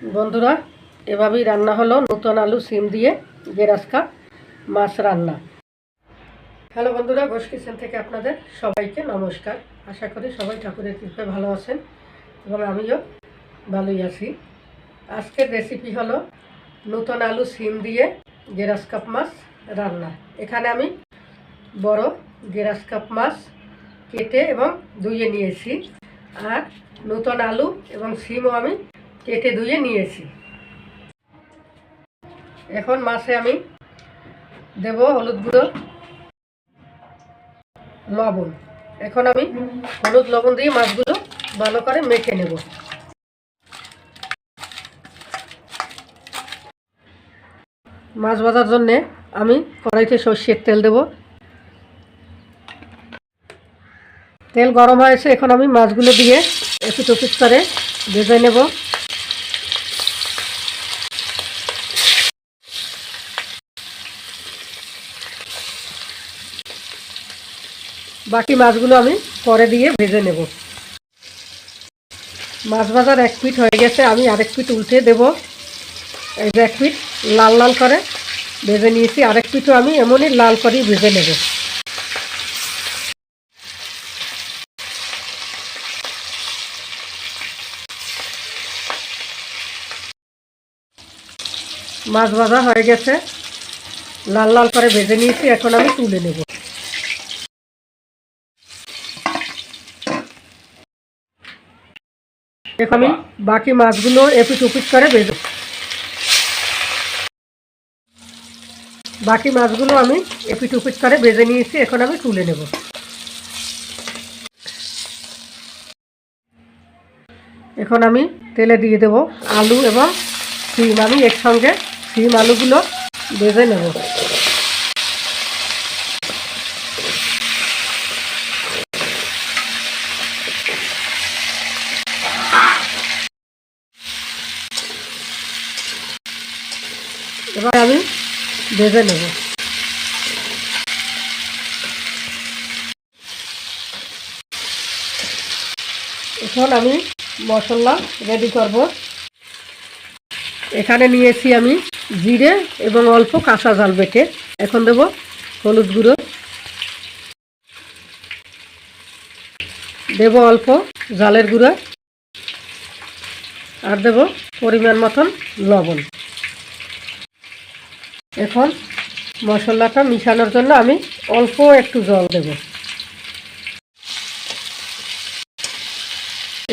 বন্ধুরা, এভাবেই রান্না হলো নতুন আলু সিম দিয়ে গেরাস কাপ মাছ রান্না। হ্যালো বন্ধুরা, ঘোষ কিচেন থেকে আপনাদের সবাইকে নমস্কার। আশা করি সবাই ঠাকুরের কৃপায় ভালো আছেন এবং আমিও ভালোই আছি। আজকের রেসিপি হলো নতুন আলু সিম দিয়ে গেরাস কাপ মাছ রান্না। এখানে আমি বড় গেরাস কাপ মাছ কেটে এবং ধুয়ে নিয়েছি। আর নতুন আলু এবং সিমও আমি কেটে ধুয়ে নিয়েছি। এখন মাছে আমি দেব হলুদ গুঁড়ো, লবণ। এখন আমি হলুদ লবণ দিয়ে মাছগুলো ভালো করে মেখে নেব। মাছ ভাজার জন্যে আমি কড়াইতে সর্ষের তেল দেব। তেল গরম হয়েছে এখন আমি মাছগুলো দিয়ে একটু টপিস করে ভেজে নেব। বাকি মাছগুলো আমি পরে দিয়ে ভেজে নেব। মাছ ভাজার এক পিঠ হয়ে গেছে, আমি আরেক পিঠ উল্টে দেব। এই যে এক পিঠ লাল লাল করে ভেজে নিয়েছি, আরেক পিঠও আমি এমনই লাল করেই ভেজে নেব। মাছ ভাজা হয়ে গেছে, লাল লাল করে ভেজে নিয়েছি, এখন আমি তুলে নেব এখন আমি বাকি মাছগুলো এপিট উপিট করে ভেজে বাকি মাছগুলো আমি এপিট উপিট করে ভেজে নিয়েছি, এখন আমি তুলে নেব। এখন আমি তেলে দিয়ে দেব আলু এবং সিম। আমি একসঙ্গে সিম আলুগুলো ভেজে নেব। এবার আমি ভেজে নেব। এখন আমি মশলা রেডি করব। এখানে নিয়েছি আমি জিরে এবং অল্প কাঁচা জাল বেটে এখন দেব হলুদ গুঁড়ো। দেব অল্প জালের গুঁড়ো। আর দেব পরিমাণ মতন লবণ। এখন মশলাটা মিশানোর জন্য আমি অল্প একটু জল দেব।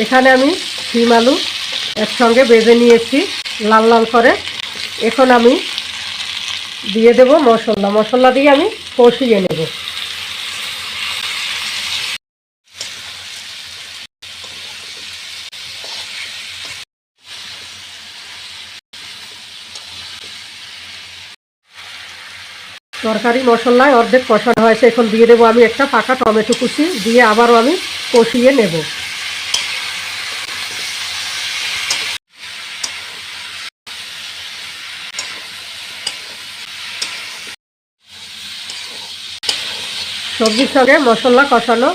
এখানে আমি শিম আলু একসঙ্গে বেজে নিয়েছি লাল লাল করে। এখন আমি দিয়ে দেব মশলা। মশলা দিয়ে আমি কষিয়ে নেব। তরকারি মশলায় অর্ধেক কষানো হয়েছে, এখন দিয়ে দেবো আমি একটা পাকা টমেটো কুচি, দিয়ে আবারও আমি কষিয়ে নেব। সবজির সঙ্গে মশলা কষানো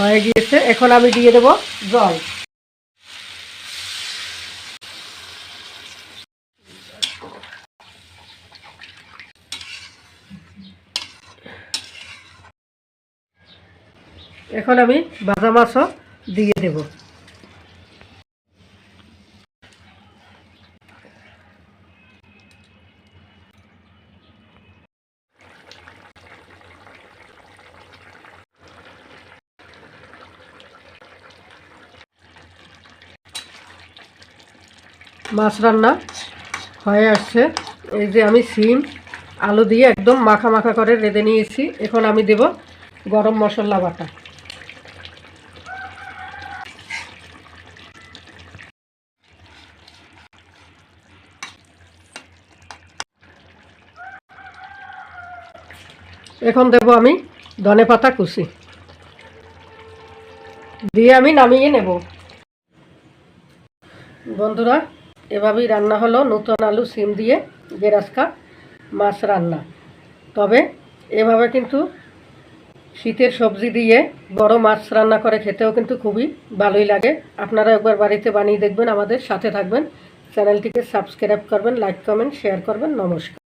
হয়ে গিয়েছে, এখন আমি দিয়ে দেব জল। এখন আমি ভাজা মাছও দিয়ে দেব। মাছ রান্না হয়ে আসছে। এই যে আমি সিম, আলু দিয়ে একদম মাখা মাখা করে রেঁধে নিয়েছি। এখন আমি দেব গরম মশলা বাটা। এখন দেব আমি ধনে পাতা কুচি। দিয়ে আমি নামিয়ে নেব। বন্ধুরা, এভাবেই রান্না হলো নতুন আলু সিম দিয়ে গেরাস কাপ মাছ রান্না। তবে এভাবে কিন্তু শীতের সবজি দিয়ে বড় মাছ রান্না করে খেতেও কিন্তু খুবই ভালোই লাগে। আপনারা একবার বাড়িতে বানিয়ে দেখবেন, আমাদের সাথে থাকবেন। চ্যানেলটিকে সাবস্ক্রাইব করবেন, লাইক, কমেন্ট, শেয়ার করবেন। নমস্কার।